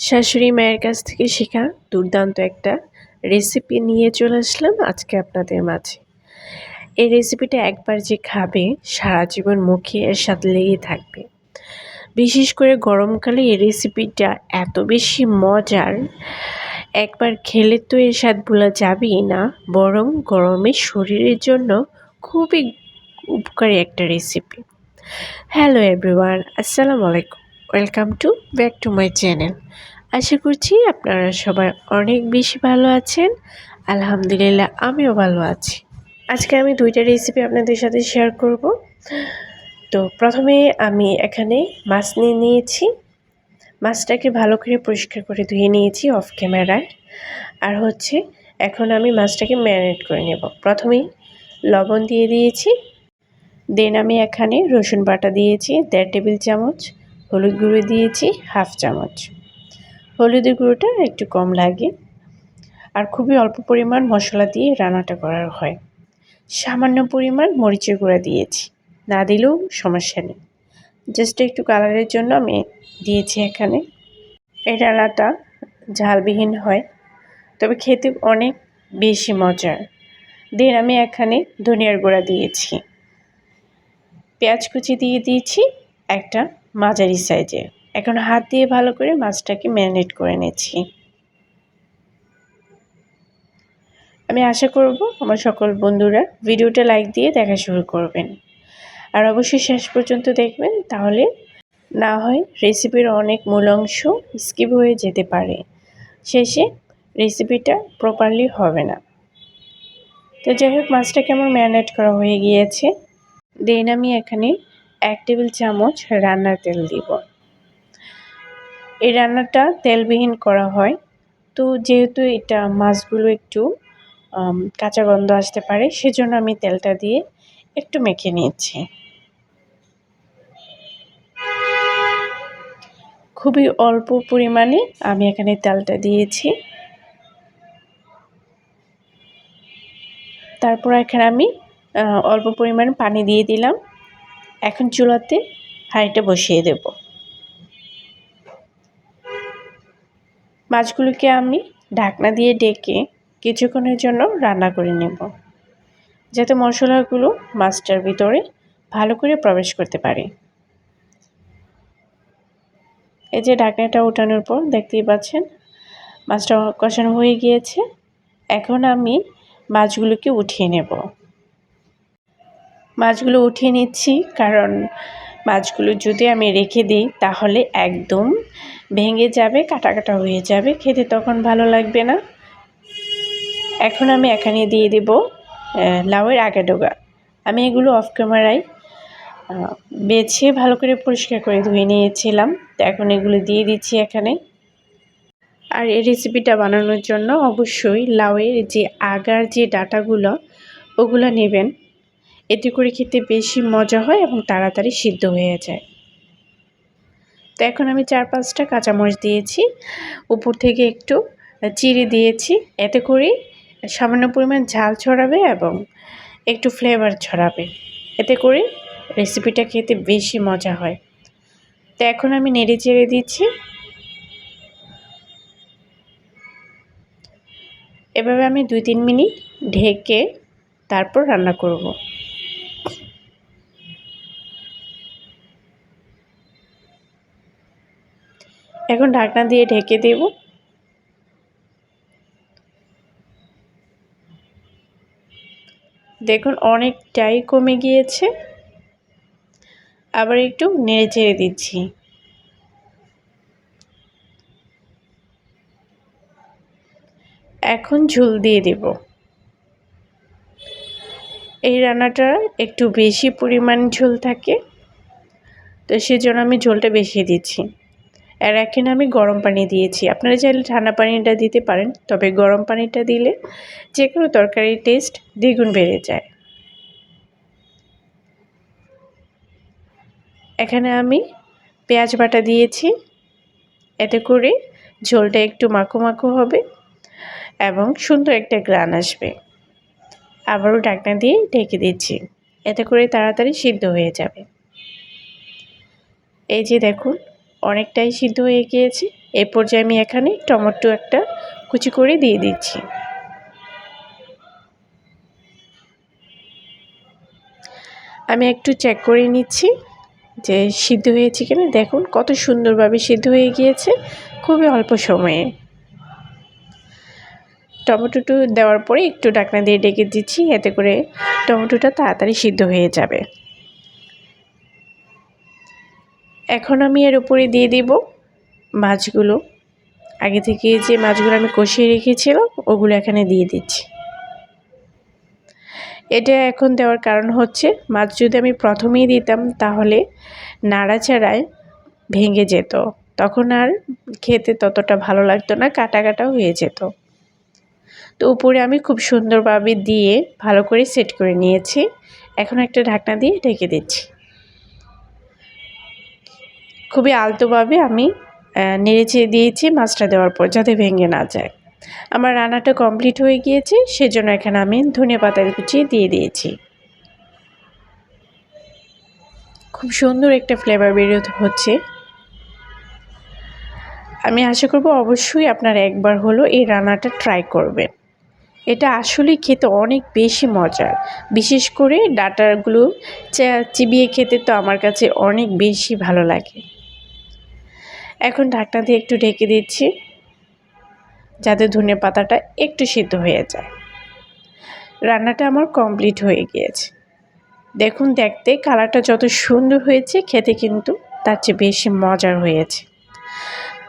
শাশুড়ি মায়ের কাছ থেকে শেখা দুর্দান্ত একটা রেসিপি নিয়ে চলে আসলাম আজকে আপনাদের মাঝে। এই রেসিপিটা একবার যে খাবে, সারা জীবন মুখে এর স্বাদ লেগে থাকবে। বিশেষ করে গরমকালে এই রেসিপিটা এত বেশি মজার, একবার খেলে তো এর স্বাদ ভোলা যাবেই না, বরং গরমে শরীরের জন্য খুবই উপকারী একটা রেসিপি হ্যালো এভরিওয়ান আসসালামু আলাইকুম welcome to back to my channel আশা করছি আপনারা সবাই অনেক বেশি ভালো আছেন। আলহামদুলিল্লাহ, আমিও ভালো আছি। আজকে আমি দুইটা রেসিপি আপনাদের সাথে শেয়ার করব। তো প্রথমে আমি এখানে মাছ নিয়ে নিয়েছি। মাছটাকে ভালো করে পরিষ্কার করে ধুয়ে নিয়েছি অফ ক্যামেরায় আর হচ্ছে, এখন আমি মাছটাকে ম্যারিনেট করে নেব। প্রথমেই লবণ দিয়ে দিয়েছি। দেন আমি এখানে রসুন বাটা দিয়েছি, দেড় টেবিল চামচ, হলুদ গুঁড়ো দিয়েছি, হাফ চামচ। হলুদের গুঁড়োটা একটু কম লাগে আর খুবই অল্প পরিমাণ মশলা দিয়ে রান্নাটা করার হয়। সামান্য পরিমাণ মরিচের গুঁড়া দিয়েছি। না দিলেও সমস্যা নেই। জাস্ট একটু কালারের জন্য আমি দিয়েছি এখানে। এই রান্নাটা ঝালবিহীন হয়, তবে খেতে অনেক বেশি মজার। দেন আমি এখানে ধনিয়ার গুঁড়া দিয়েছি। পেঁয়াজ কুচি দিয়ে দিয়েছি একটা মাঝারি সাইজের। এখন হাত দিয়ে ভালো করে মাছটাকে ম্যারিনেট করে নিচ্ছি। আমি আশা করব আমার সকল বন্ধুরা ভিডিওটা লাইক দিয়ে দেখা শুরু করবেন। আর অবশ্যই শেষ পর্যন্ত দেখবেন, তাহলে না হয় রেসিপির অনেক মূল অংশ স্কিপ হয়ে যেতে পারে। শেষে রেসিপিটা প্রপারলি হবে না। তো যাই হোক, মাছটা কেমন ম্যারিনেট করা হয়ে গিয়েছে? দেন আমি এখানে এক টেবিল চামচ রান্নার তেল দিব। এই রান্নাটা তেলবিহীন করা হয়। তো যেহেতু এটা মাছগুলো একটু কাঁচা গন্ধ আসতে পারে, সেজন্য আমি তেলটা দিয়ে একটু মেখে নিয়েছি। খুবই অল্প পরিমাণে আমি এখানে তেলটা দিয়েছি। তারপর এখানে আমি অল্প পরিমাণে পানি দিয়ে দিলাম। এখন চুলাতে হাঁড়িটা বসিয়ে দেব। মাছগুলোকে আমি ঢাকনা দিয়ে ডেকে কিছুক্ষণের জন্য রান্না করে নেব, যাতে মশলাগুলো মাছটার ভিতরে ভালো করে প্রবেশ করতে পারে। এই যে ঢাকনাটা উঠানোর পর দেখতেই পাচ্ছেন, মাছটা কষানো হয়ে গিয়েছে। এখন আমি মাছগুলোকে উঠিয়ে নেব। মাছগুলো উঠিয়ে নিচ্ছি, কারণ মাছগুলো যদি আমি রেখে দিই, তাহলে একদম ভেঙে যাবে কাটা কাটা হয়ে যাবে, খেতে তখন ভালো লাগবে না। এখন আমি এখানে দিয়ে দেব লাউয়ের আগা ডোগা আমি এগুলো অফ ক্যামেরায় বেছে ভালো করে পরিষ্কার করে ধুয়ে নিয়েছিলাম। তো এখন এগুলো দিয়ে দিচ্ছি এখানে। আর এই রেসিপিটা বানানোর জন্য অবশ্যই লাউয়ের যে আগার যে ডাটাগুলো, ওগুলো নেবেন। এতে করে খেতে বেশি মজা হয় এবং তাড়াতাড়ি সিদ্ধ হয়ে যায়। তো এখন আমি চার পাঁচটা কাঁচামরিচ দিয়েছি। উপর থেকে একটু চিড়ে দিয়েছি। এতে করে সামান্য পরিমাণ ঝাল ছড়াবে এবং একটু ফ্লেভার ছড়াবে। এতে করে রেসিপিটা খেতে বেশি মজা হয়। তো এখন আমি নেড়ে চেড়ে দিচ্ছি। এভাবে আমি দুই তিন মিনিট ঢেকে তারপর রান্না করব। এখন ঢাকনা দিয়ে ঢেকে দেব। দেখুন অনেকটাই কমে গিয়েছে। আবার একটু নেড়ে চেড়ে দিচ্ছি। এখন ঝুল দিয়ে দেব। এই রান্নাটা একটু বেশি পরিমাণ ঝোল থাকে, তো সেজন্য আমি ঝোলটা বেশি দিচ্ছি। আর এখানে আমি গরম পানি দিয়েছি। আপনারা চাইলে ঠান্ডা পানিটা দিতে পারেন, তবে গরম পানিটা দিলে যে কোনো তরকারির টেস্ট দ্বিগুণ বেড়ে যায়। এখানে আমি পেঁয়াজ বাটা দিয়েছি। এতে করে ঝোলটা একটু মাখো মাখো হবে এবং সুন্দর একটা গ্রান আসবে। আবারও ঢাকনা দিয়ে ঢেকে দিচ্ছি। এতে করে তাড়াতাড়ি সিদ্ধ হয়ে যাবে। এই যে দেখুন অনেকটাই সিদ্ধ হয়ে গিয়েছে। এই পর্যায়ে আমি এখানে টমেটো একটা কুচি করে দিয়ে দিচ্ছি। আমি একটু চেক করে নিচ্ছি যে সিদ্ধ হয়েছে কিনা। দেখুন, কত সুন্দরভাবে সিদ্ধ হয়ে গিয়েছে, খুবই অল্প সময়ে। টমেটোটু দেওয়ার পরে একটু ডাকনা দিয়ে ডেকে দিচ্ছি, এতে করে টমেটোটা তাড়াতাড়ি সিদ্ধ হয়ে যাবে। এখন আমি এর উপরে দিয়ে দিব মাছগুলো। আগে থেকে যে মাছগুলো আমি কষিয়ে রেখেছিলাম, ওগুলো এখানে দিয়ে দিচ্ছি। এটা এখন দেওয়ার কারণ হচ্ছে, মাছ যদি আমি প্রথমেই দিতাম, তাহলে নাড়াচাড়ায় ভেঙে যেত। তখন আর খেতে ততটা ভালো লাগতো না কাটা কাটা হয়ে যেত। তো উপরে আমি খুব সুন্দরভাবে দিয়ে ভালো করে সেট করে নিয়েছি। এখন একটা ঢাকনা দিয়ে ঢেকে দিচ্ছি। খুবই আলতোভাবে আমি নেড়েচে দিয়েছি, মাছটা দেওয়ার পর যাতে ভেঙে না যায়। আমার রান্নাটা কমপ্লিট হয়ে গিয়েছে, সেজন্য এখানে আমি ধনে পাতার কুচিয়ে দিয়ে দিয়েছি। খুব সুন্দর একটা ফ্লেভার বেরোত হচ্ছে। আমি আশা করব অবশ্যই আপনারা একবার হলো এই রান্নাটা ট্রাই করবেন। এটা আসলে খেতে অনেক বেশি মজার। বিশেষ করে ডাটাগুলো চিবিয়ে খেতে তো আমার কাছে অনেক বেশি ভালো লাগে। এখন ঢাকনা দিয়ে একটু ঢেকে দিচ্ছি, যাতে ধনে পাতাটা একটু সিদ্ধ হয়ে যায়। রান্নাটা আমার কমপ্লিট হয়ে গিয়েছে। দেখুন, দেখতে কালারটা যত সুন্দর হয়েছে, খেতে কিন্তু তার চেয়ে বেশি মজার হয়েছে।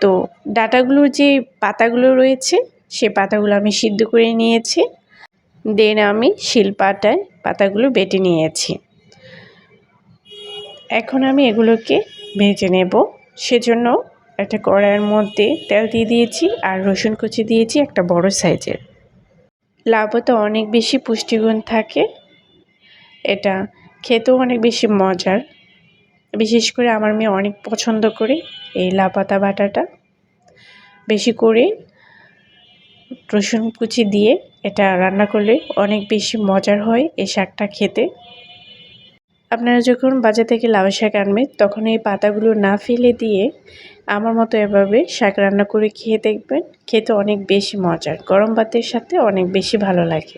তো ডাটাগুলোর যে পাতাগুলো রয়েছে, সে পাতাগুলো আমি সিদ্ধ করে নিয়েছি। দেন আমি শিলপাটায় পাতাগুলো বেটে নিয়েছি। এখন আমি এগুলোকে ভেজে নেব। সেজন্য একটা কড়াইয়ের মধ্যে তেল দিয়ে দিয়েছি আর রসুন কুচি দিয়েছি একটা বড় সাইজের। লাউ পাতা অনেক বেশি পুষ্টিগুণ থাকে। এটা খেতেও অনেক বেশি মজার। বিশেষ করে আমার মেয়ে অনেক পছন্দ করে এই লাউ পাতা বাটাটা। বেশি করে রসুন কুচি দিয়ে এটা রান্না করলে অনেক বেশি মজার হয় এই শাকটা খেতে। আপনারা যখন বাজার থেকে লাউ শাক আনবেন, তখন এই পাতাগুলো না ফেলে দিয়ে আমার মতো এভাবে শাক রান্না করে খেয়ে দেখবেন, খেতে অনেক বেশি মজার। গরম ভাতের সাথে অনেক বেশি ভালো লাগে।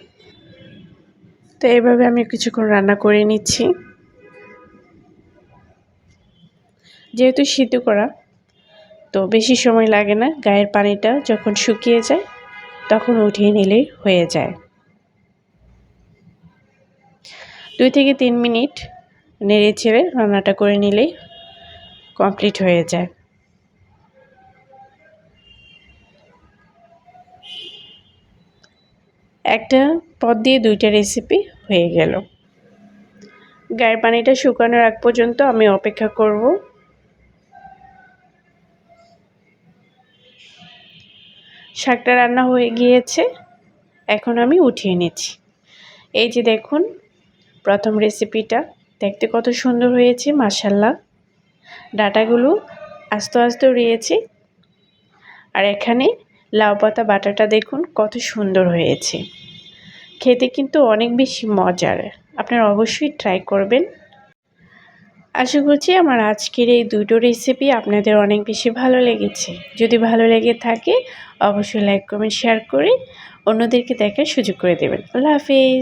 তো এইভাবে আমি কিছুক্ষণ রান্না করে নিচ্ছি। যেহেতু সিদ্ধ করা, তো বেশি সময় লাগে না। গায়ের পানিটা যখন শুকিয়ে যায়, তখন উঠিয়ে নিলেই হয়ে যায়। দুই থেকে তিন মিনিট নেড়ে ছেড়ে রান্নাটা করে নিলেই কমপ্লিট হয়ে যায়। একটা পদ দিয়ে দুইটা রেসিপি হয়ে গেল। গায়ের পানিটা শুকানোর আগ পর্যন্ত আমি অপেক্ষা করব। শাকটা রান্না হয়ে গিয়েছে, এখন আমি উঠিয়ে নিচ্ছি। এই যে দেখুন, প্রথম রেসিপিটা দেখতে কত সুন্দর হয়েছে মাসাল্লাহ ডাটাগুলো আস্তে আস্তে রয়েছে আর এখানে লাউ পাতা, বাটাটা দেখুন কত সুন্দর হয়েছে। খেতে কিন্তু অনেক বেশি মজার। আপনারা অবশ্যই ট্রাই করবেন। আশা করছি আমার আজকের এই দুটো রেসিপি আপনাদের অনেক বেশি ভালো লেগেছে। যদি ভালো লেগে থাকে, অবশ্যই লাইক কমেন্ট শেয়ার করে অন্যদেরকে দেখার সুযোগ করে দেবেন। আল্লাহ হাফিজ!